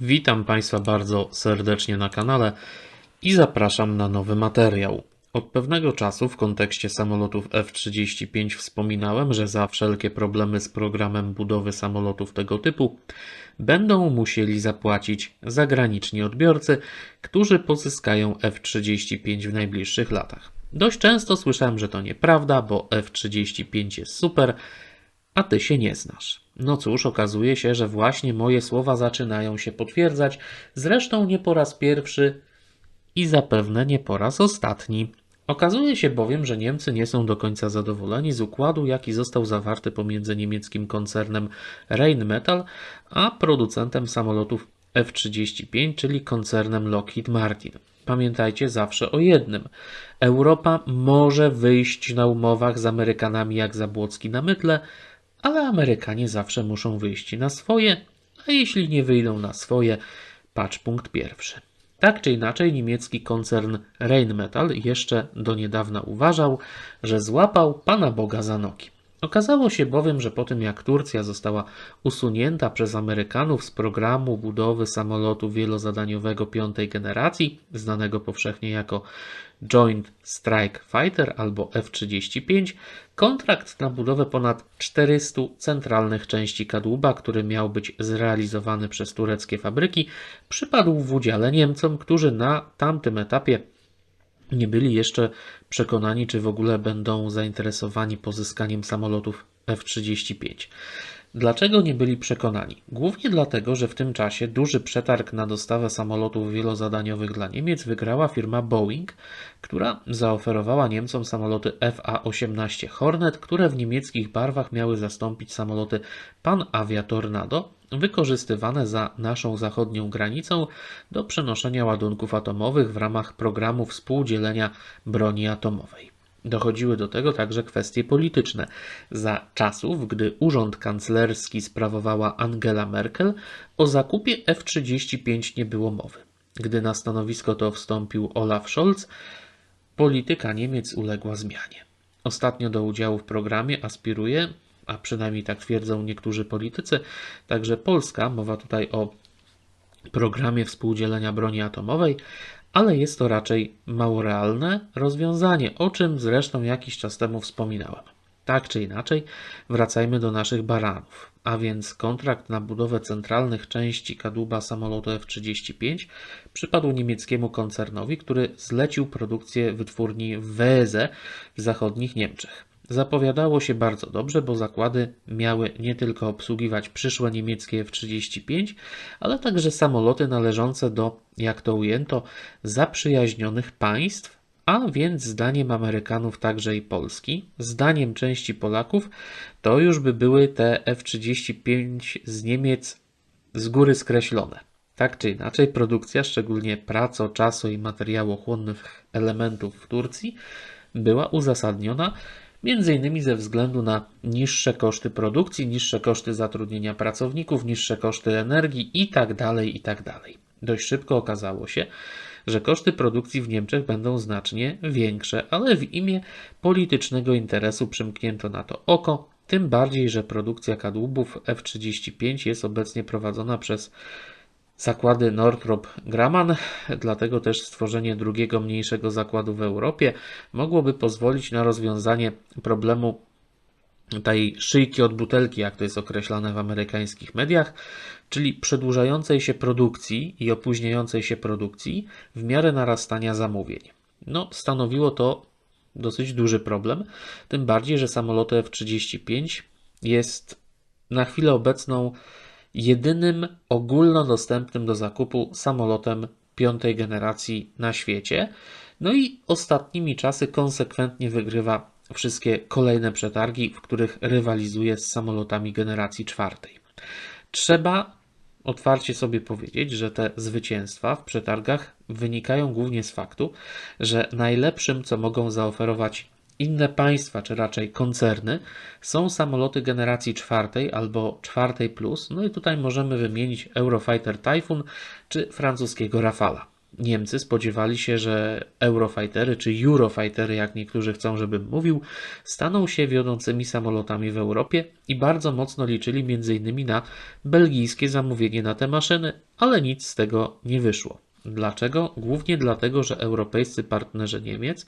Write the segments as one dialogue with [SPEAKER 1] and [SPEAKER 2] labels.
[SPEAKER 1] Witam Państwa bardzo serdecznie na kanale i zapraszam na nowy materiał. Od pewnego czasu w kontekście samolotów F-35 wspominałem, że za wszelkie problemy z programem budowy samolotów tego typu będą musieli zapłacić zagraniczni odbiorcy, którzy pozyskają F-35 w najbliższych latach. Dość często słyszałem, że to nieprawda, bo F-35 jest super, a ty się nie znasz. No cóż, okazuje się, że właśnie moje słowa zaczynają się potwierdzać, zresztą nie po raz pierwszy i zapewne nie po raz ostatni. Okazuje się bowiem, że Niemcy nie są do końca zadowoleni z układu, jaki został zawarty pomiędzy niemieckim koncernem Rheinmetall a producentem samolotów F-35, czyli koncernem Lockheed Martin. Pamiętajcie zawsze o jednym. Europa może wyjść na umowach z Amerykanami jak Zabłocki na mydle, ale Amerykanie zawsze muszą wyjść na swoje, a jeśli nie wyjdą na swoje, patrz punkt pierwszy. Tak czy inaczej, niemiecki koncern Rheinmetall jeszcze do niedawna uważał, że złapał Pana Boga za nogi. Okazało się bowiem, że po tym jak Turcja została usunięta przez Amerykanów z programu budowy samolotu wielozadaniowego piątej generacji, znanego powszechnie jako Joint Strike Fighter albo F-35, kontrakt na budowę ponad 400 centralnych części kadłuba, który miał być zrealizowany przez tureckie fabryki, przypadł w udziale Niemcom, którzy na tamtym etapie nie byli jeszcze przekonani, czy w ogóle będą zainteresowani pozyskaniem samolotów F-35. Dlaczego nie byli przekonani? Głównie dlatego, że w tym czasie duży przetarg na dostawę samolotów wielozadaniowych dla Niemiec wygrała firma Boeing, która zaoferowała Niemcom samoloty FA-18 Hornet, które w niemieckich barwach miały zastąpić samoloty Pan Avia Tornado, wykorzystywane za naszą zachodnią granicą do przenoszenia ładunków atomowych w ramach programu współdzielenia broni atomowej. Dochodziły do tego także kwestie polityczne. Za czasów, gdy urząd kanclerski sprawowała Angela Merkel, o zakupie F-35 nie było mowy. Gdy na stanowisko to wstąpił Olaf Scholz, polityka Niemiec uległa zmianie. Ostatnio do udziału w programie aspiruje, a przynajmniej tak twierdzą niektórzy politycy, także Polska, mowa tutaj o programie współdzielenia broni atomowej, ale jest to raczej mało realne rozwiązanie, o czym zresztą jakiś czas temu wspominałem. Tak czy inaczej, wracajmy do naszych baranów, a więc kontrakt na budowę centralnych części kadłuba samolotu F-35 przypadł niemieckiemu koncernowi, który zlecił produkcję wytwórni Weze w zachodnich Niemczech. Zapowiadało się bardzo dobrze, bo zakłady miały nie tylko obsługiwać przyszłe niemieckie F-35, ale także samoloty należące do, jak to ujęto, zaprzyjaźnionych państw, a więc zdaniem Amerykanów także i Polski, zdaniem części Polaków, to już by były te F-35 z Niemiec z góry skreślone. Tak czy inaczej, produkcja, szczególnie praco, czasu i materiałochłonnych elementów w Turcji, była uzasadniona między innymi ze względu na niższe koszty produkcji, niższe koszty zatrudnienia pracowników, niższe koszty energii itd. itd. Tak Dość szybko okazało się, że koszty produkcji w Niemczech będą znacznie większe, ale w imię politycznego interesu przymknięto na to oko, tym bardziej, że produkcja kadłubów F-35 jest obecnie prowadzona przez zakłady Northrop Grumman, dlatego też stworzenie drugiego mniejszego zakładu w Europie mogłoby pozwolić na rozwiązanie problemu tej szyjki od butelki, jak to jest określane w amerykańskich mediach, czyli przedłużającej się produkcji i opóźniającej się produkcji w miarę narastania zamówień. No, stanowiło to dosyć duży problem, tym bardziej, że samolot F-35 jest na chwilę obecną jedynym ogólnodostępnym do zakupu samolotem piątej generacji na świecie. No i ostatnimi czasy konsekwentnie wygrywa wszystkie kolejne przetargi, w których rywalizuje z samolotami generacji czwartej. Trzeba otwarcie sobie powiedzieć, że te zwycięstwa w przetargach wynikają głównie z faktu, że najlepszym, co mogą zaoferować inne państwa, czy raczej koncerny, są samoloty generacji czwartej albo czwartej plus. No i tutaj możemy wymienić Eurofighter Typhoon czy francuskiego Rafala. Niemcy spodziewali się, że Eurofightery czy Eurofightery, jak niektórzy chcą, żebym mówił, staną się wiodącymi samolotami w Europie i bardzo mocno liczyli m.in. na belgijskie zamówienie na te maszyny, ale nic z tego nie wyszło. Dlaczego? Głównie dlatego, że europejscy partnerzy Niemiec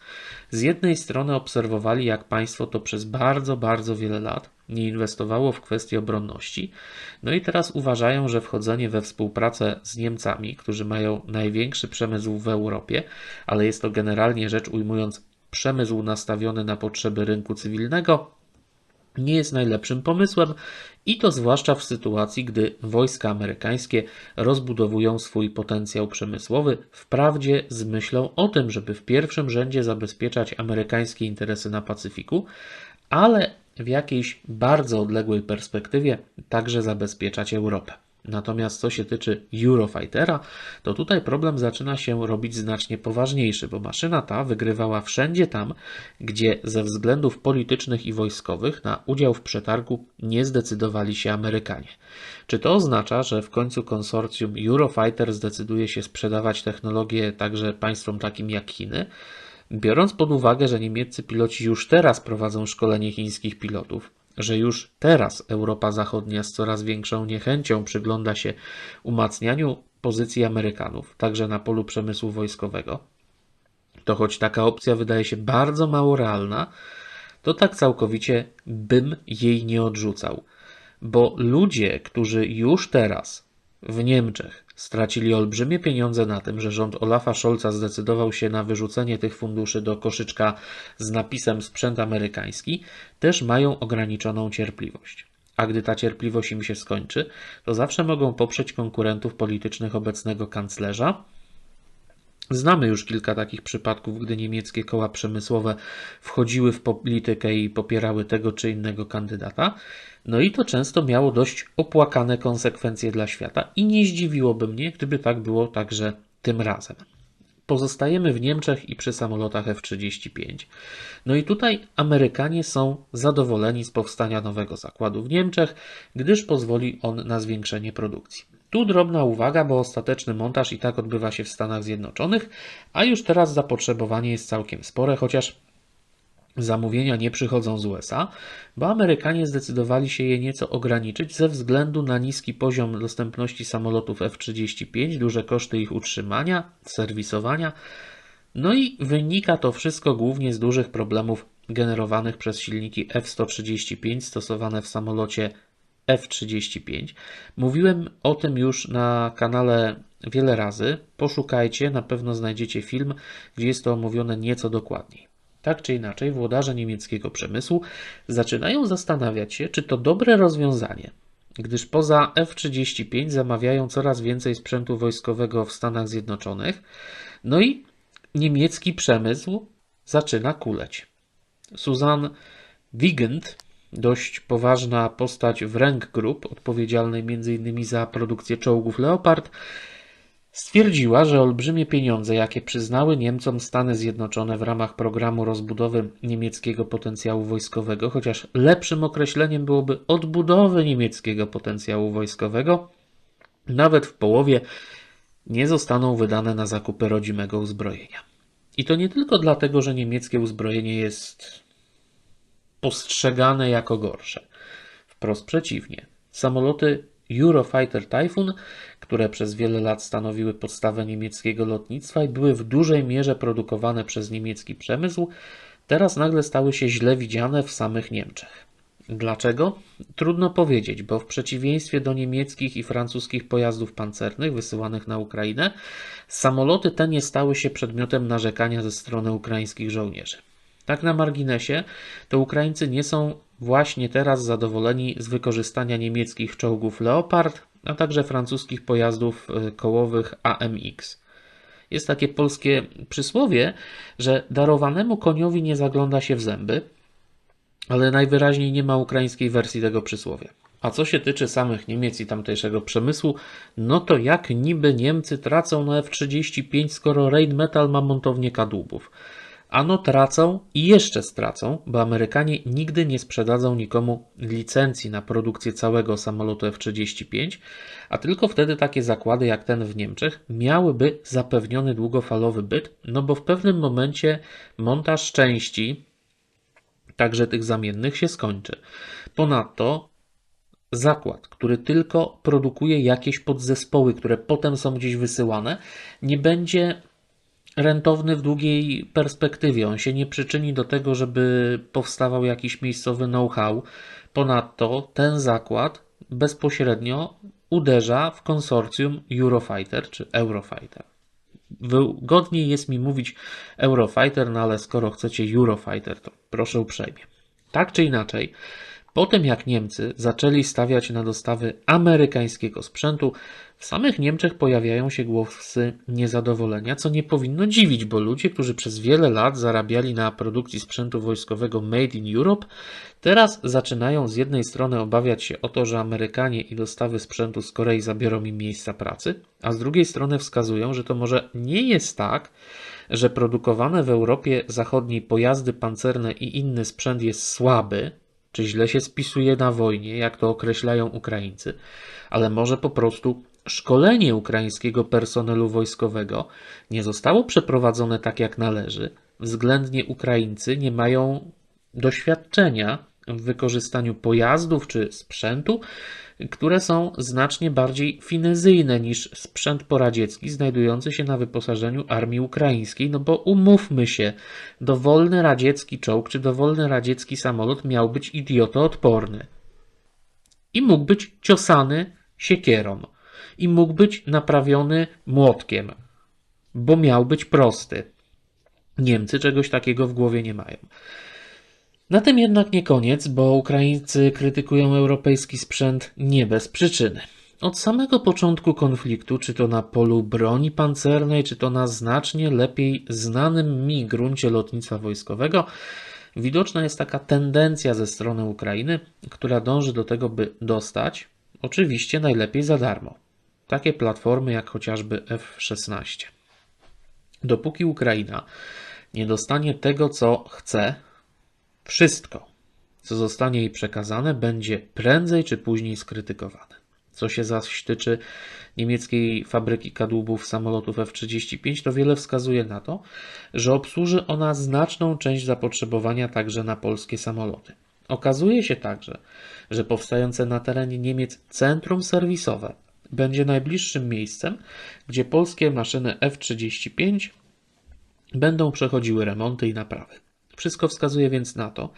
[SPEAKER 1] z jednej strony obserwowali, jak państwo to przez bardzo, bardzo wiele lat nie inwestowało w kwestie obronności, no i teraz uważają, że wchodzenie we współpracę z Niemcami, którzy mają największy przemysł w Europie, ale jest to generalnie rzecz ujmując przemysł nastawiony na potrzeby rynku cywilnego, nie jest najlepszym pomysłem i to zwłaszcza w sytuacji, gdy wojska amerykańskie rozbudowują swój potencjał przemysłowy, wprawdzie z myślą o tym, żeby w pierwszym rzędzie zabezpieczać amerykańskie interesy na Pacyfiku, ale w jakiejś bardzo odległej perspektywie także zabezpieczać Europę. Natomiast co się tyczy Eurofightera, to tutaj problem zaczyna się robić znacznie poważniejszy, bo maszyna ta wygrywała wszędzie tam, gdzie ze względów politycznych i wojskowych na udział w przetargu nie zdecydowali się Amerykanie. Czy to oznacza, że w końcu konsorcjum Eurofighter zdecyduje się sprzedawać technologię także państwom takim jak Chiny? Biorąc pod uwagę, że niemieccy piloci już teraz prowadzą szkolenie chińskich pilotów, że już teraz Europa Zachodnia z coraz większą niechęcią przygląda się umacnianiu pozycji Amerykanów, także na polu przemysłu wojskowego, to choć taka opcja wydaje się bardzo mało realna, to tak całkowicie bym jej nie odrzucał. Bo ludzie, którzy już teraz w Niemczech stracili olbrzymie pieniądze na tym, że rząd Olafa Scholza zdecydował się na wyrzucenie tych funduszy do koszyczka z napisem sprzęt amerykański, też mają ograniczoną cierpliwość. A gdy ta cierpliwość im się skończy, to zawsze mogą poprzeć konkurentów politycznych obecnego kanclerza, Znamy już kilka takich przypadków, gdy niemieckie koła przemysłowe wchodziły w politykę i popierały tego czy innego kandydata. No i to często miało dość opłakane konsekwencje dla świata i nie zdziwiłoby mnie, gdyby tak było także tym razem. Pozostajemy w Niemczech i przy samolotach F-35. No i tutaj Amerykanie są zadowoleni z powstania nowego zakładu w Niemczech, gdyż pozwoli on na zwiększenie produkcji. Tu drobna uwaga, bo ostateczny montaż i tak odbywa się w Stanach Zjednoczonych, a już teraz zapotrzebowanie jest całkiem spore, chociaż zamówienia nie przychodzą z USA, bo Amerykanie zdecydowali się je nieco ograniczyć ze względu na niski poziom dostępności samolotów F-35, duże koszty ich utrzymania, serwisowania. No i wynika to wszystko głównie z dużych problemów generowanych przez silniki F-135 stosowane w samolocie F-35. Mówiłem o tym już na kanale wiele razy. Poszukajcie, na pewno znajdziecie film, gdzie jest to omówione nieco dokładniej. Tak czy inaczej, włodarze niemieckiego przemysłu zaczynają zastanawiać się, czy to dobre rozwiązanie, gdyż poza F-35 zamawiają coraz więcej sprzętu wojskowego w Stanach Zjednoczonych, no i niemiecki przemysł zaczyna kuleć. Susan Wiegand, dość poważna postać w Rank Group, odpowiedzialnej m.in. za produkcję czołgów Leopard, Stwierdziła, że olbrzymie pieniądze, jakie przyznały Niemcom Stany Zjednoczone w ramach programu rozbudowy niemieckiego potencjału wojskowego, chociaż lepszym określeniem byłoby odbudowy niemieckiego potencjału wojskowego, nawet w połowie nie zostaną wydane na zakupy rodzimego uzbrojenia. I to nie tylko dlatego, że niemieckie uzbrojenie jest postrzegane jako gorsze. Wprost przeciwnie. Samoloty Eurofighter Typhoon, które przez wiele lat stanowiły podstawę niemieckiego lotnictwa i były w dużej mierze produkowane przez niemiecki przemysł, teraz nagle stały się źle widziane w samych Niemczech. Dlaczego? Trudno powiedzieć, bo w przeciwieństwie do niemieckich i francuskich pojazdów pancernych wysyłanych na Ukrainę, samoloty te nie stały się przedmiotem narzekania ze strony ukraińskich żołnierzy. Tak na marginesie, to Ukraińcy nie są właśnie teraz zadowoleni z wykorzystania niemieckich czołgów Leopard, a także francuskich pojazdów e, kołowych AMX. Jest takie polskie przysłowie, że darowanemu koniowi nie zagląda się w zęby, ale najwyraźniej nie ma ukraińskiej wersji tego przysłowia. A co się tyczy samych Niemiec i tamtejszego przemysłu, no to jak niby Niemcy tracą na F-35, skoro Rheinmetall ma montownię kadłubów? Ano tracą i jeszcze stracą, bo Amerykanie nigdy nie sprzedadzą nikomu licencji na produkcję całego samolotu F-35, a tylko wtedy takie zakłady jak ten w Niemczech miałyby zapewniony długofalowy byt, no bo w pewnym momencie montaż części, także tych zamiennych, się skończy. Ponadto zakład, który tylko produkuje jakieś podzespoły, które potem są gdzieś wysyłane, nie będzie rentowny w długiej perspektywie. On się nie przyczyni do tego, żeby powstawał jakiś miejscowy know-how. Ponadto ten zakład bezpośrednio uderza w konsorcjum Eurofighter czy Eurofighter. Wygodniej jest mi mówić Eurofighter, no ale skoro chcecie Eurofighter, to proszę uprzejmie. Tak czy inaczej, po tym jak Niemcy zaczęli stawiać na dostawy amerykańskiego sprzętu, w samych Niemczech pojawiają się głosy niezadowolenia, co nie powinno dziwić, bo ludzie, którzy przez wiele lat zarabiali na produkcji sprzętu wojskowego Made in Europe, teraz zaczynają z jednej strony obawiać się o to, że Amerykanie i dostawy sprzętu z Korei zabiorą im miejsca pracy, a z drugiej strony wskazują, że to może nie jest tak, że produkowane w Europie Zachodniej pojazdy pancerne i inny sprzęt jest słaby, czy źle się spisuje na wojnie, jak to określają Ukraińcy, ale może po prostu szkolenie ukraińskiego personelu wojskowego nie zostało przeprowadzone tak jak należy. Względnie Ukraińcy nie mają doświadczenia w wykorzystaniu pojazdów czy sprzętu, które są znacznie bardziej finezyjne niż sprzęt poradziecki znajdujący się na wyposażeniu armii ukraińskiej, no bo umówmy się, dowolny radziecki czołg czy dowolny radziecki samolot miał być idiotoodporny i mógł być ciosany siekierą i mógł być naprawiony młotkiem, bo miał być prosty. Niemcy czegoś takiego w głowie nie mają. Na tym jednak nie koniec, bo Ukraińcy krytykują europejski sprzęt nie bez przyczyny. Od samego początku konfliktu, czy to na polu broni pancernej, czy to na znacznie lepiej znanym mi gruncie lotnictwa wojskowego, widoczna jest taka tendencja ze strony Ukrainy, która dąży do tego, by dostać, oczywiście najlepiej za darmo, takie platformy jak chociażby F-16. Dopóki Ukraina nie dostanie tego, co chce, wszystko, co zostanie jej przekazane, będzie prędzej czy później skrytykowane. Co się zaś tyczy niemieckiej fabryki kadłubów samolotów F-35, to wiele wskazuje na to, że obsłuży ona znaczną część zapotrzebowania także na polskie samoloty. Okazuje się także, że powstające na terenie Niemiec centrum serwisowe będzie najbliższym miejscem, gdzie polskie maszyny F-35 będą przechodziły remonty i naprawy. Wszystko wskazuje więc na to,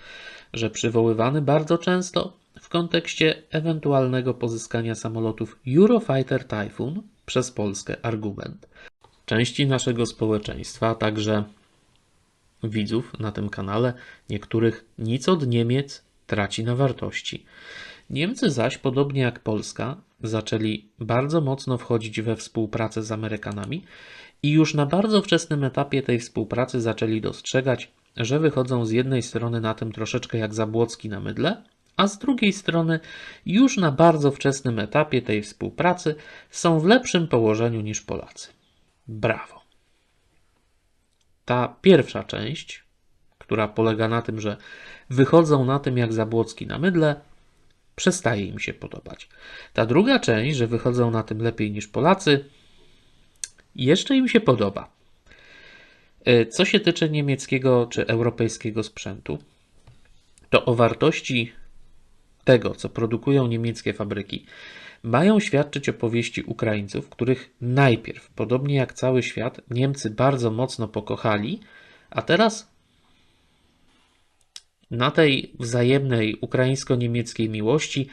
[SPEAKER 1] że przywoływany bardzo często w kontekście ewentualnego pozyskania samolotów Eurofighter Typhoon przez Polskę argument części naszego społeczeństwa, a także widzów na tym kanale, niektórych nic od Niemiec traci na wartości. Niemcy zaś, podobnie jak Polska, zaczęli bardzo mocno wchodzić we współpracę z Amerykanami i już na bardzo wczesnym etapie tej współpracy zaczęli dostrzegać, że wychodzą z jednej strony na tym troszeczkę jak Zabłocki na mydle, a z drugiej strony już na bardzo wczesnym etapie tej współpracy są w lepszym położeniu niż Polacy. Brawo. Ta pierwsza część, która polega na tym, że wychodzą na tym jak Zabłocki na mydle, przestaje im się podobać. Ta druga część, że wychodzą na tym lepiej niż Polacy, jeszcze im się podoba. E, co się tyczy niemieckiego czy europejskiego sprzętu, to o wartości tego, co produkują niemieckie fabryki, mają świadczyć opowieści Ukraińców, których najpierw, podobnie jak cały świat, Niemcy bardzo mocno pokochali, a teraz na tej wzajemnej ukraińsko-niemieckiej miłości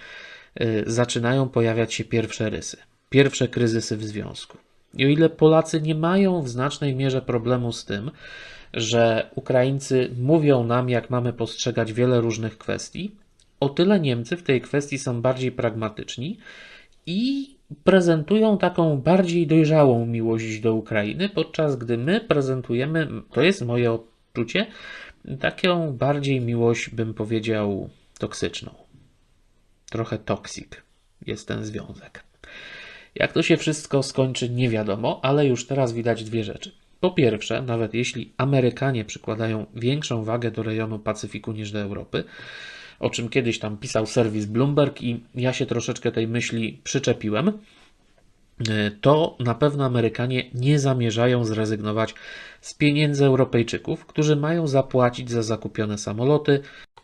[SPEAKER 1] y, zaczynają pojawiać się pierwsze rysy, pierwsze kryzysy w związku. I o ile Polacy nie mają w znacznej mierze problemu z tym, że Ukraińcy mówią nam, jak mamy postrzegać wiele różnych kwestii, o tyle Niemcy w tej kwestii są bardziej pragmatyczni i prezentują taką bardziej dojrzałą miłość do Ukrainy, podczas gdy my prezentujemy, to jest moje odczucie, taką bardziej miłość, bym powiedział, toksyczną. Trochę toksik jest ten związek. Jak to się wszystko skończy, nie wiadomo, ale już teraz widać dwie rzeczy. Po pierwsze, nawet jeśli Amerykanie przykładają większą wagę do rejonu Pacyfiku niż do Europy, o czym kiedyś tam pisał serwis Bloomberg i ja się troszeczkę tej myśli przyczepiłem, to na pewno Amerykanie nie zamierzają zrezygnować z pieniędzy Europejczyków, którzy mają zapłacić za zakupione samoloty,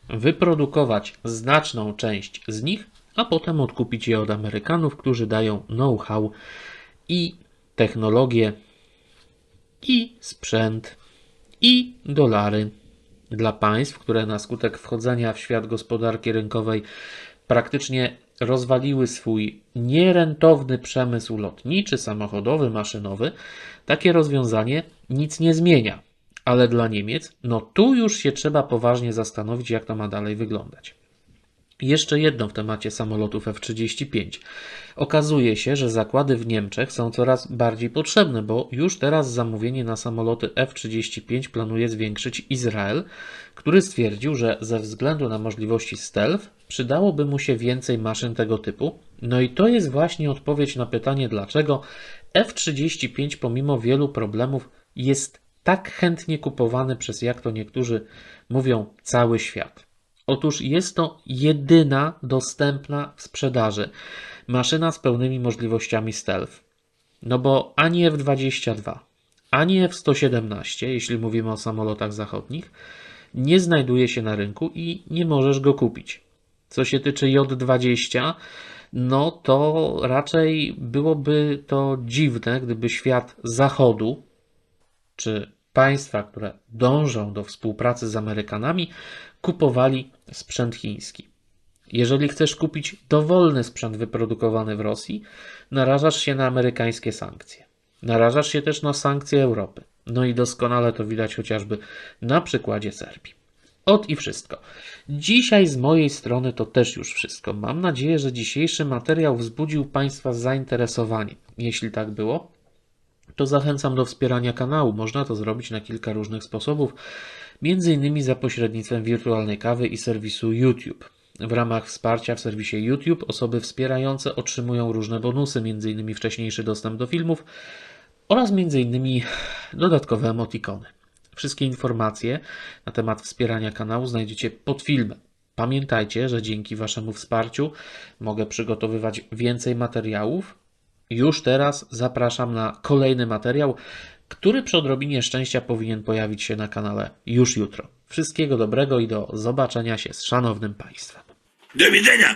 [SPEAKER 1] wyprodukować znaczną część z nich, a potem odkupić je od Amerykanów, którzy dają know-how i technologię, i sprzęt, i dolary dla państw, które na skutek wchodzenia w świat gospodarki rynkowej praktycznie rozwaliły swój nierentowny przemysł lotniczy, samochodowy, maszynowy, takie rozwiązanie nic nie zmienia. Ale dla Niemiec, no tu już się trzeba poważnie zastanowić, jak to ma dalej wyglądać. Jeszcze jedno w temacie samolotów F-35. Okazuje się, że zakłady w Niemczech są coraz bardziej potrzebne, bo już teraz zamówienie na samoloty F-35 planuje zwiększyć Izrael, który stwierdził, że ze względu na możliwości stealth przydałoby mu się więcej maszyn tego typu. No i to jest właśnie odpowiedź na pytanie, dlaczego F-35 pomimo wielu problemów jest tak chętnie kupowany przez, jak to niektórzy mówią, cały świat. Otóż jest to jedyna dostępna w sprzedaży maszyna z pełnymi możliwościami stealth. No bo ani F-22, ani F-117, jeśli mówimy o samolotach zachodnich, nie znajduje się na rynku i nie możesz go kupić. Co się tyczy J-20, no to raczej byłoby to dziwne, gdyby świat zachodu, czy państwa, które dążą do współpracy z Amerykanami, kupowali sprzęt chiński. Jeżeli chcesz kupić dowolny sprzęt wyprodukowany w Rosji, narażasz się na amerykańskie sankcje. Narażasz się też na sankcje Europy. No i doskonale to widać chociażby na przykładzie Serbii. Od i wszystko. Dzisiaj z mojej strony to też już wszystko. Mam nadzieję, że dzisiejszy materiał wzbudził Państwa zainteresowanie. Jeśli tak było, to zachęcam do wspierania kanału. Można to zrobić na kilka różnych sposobów, między innymi za pośrednictwem wirtualnej kawy i serwisu YouTube. W ramach wsparcia w serwisie YouTube osoby wspierające otrzymują różne bonusy, m.in. wcześniejszy dostęp do filmów oraz m.in. dodatkowe emotikony. Wszystkie informacje na temat wspierania kanału znajdziecie pod filmem. Pamiętajcie, że dzięki Waszemu wsparciu mogę przygotowywać więcej materiałów. Już teraz zapraszam na kolejny materiał, który przy odrobinie szczęścia powinien pojawić się na kanale już jutro. Wszystkiego dobrego i do zobaczenia się z szanownym Państwem.
[SPEAKER 2] Do widzenia!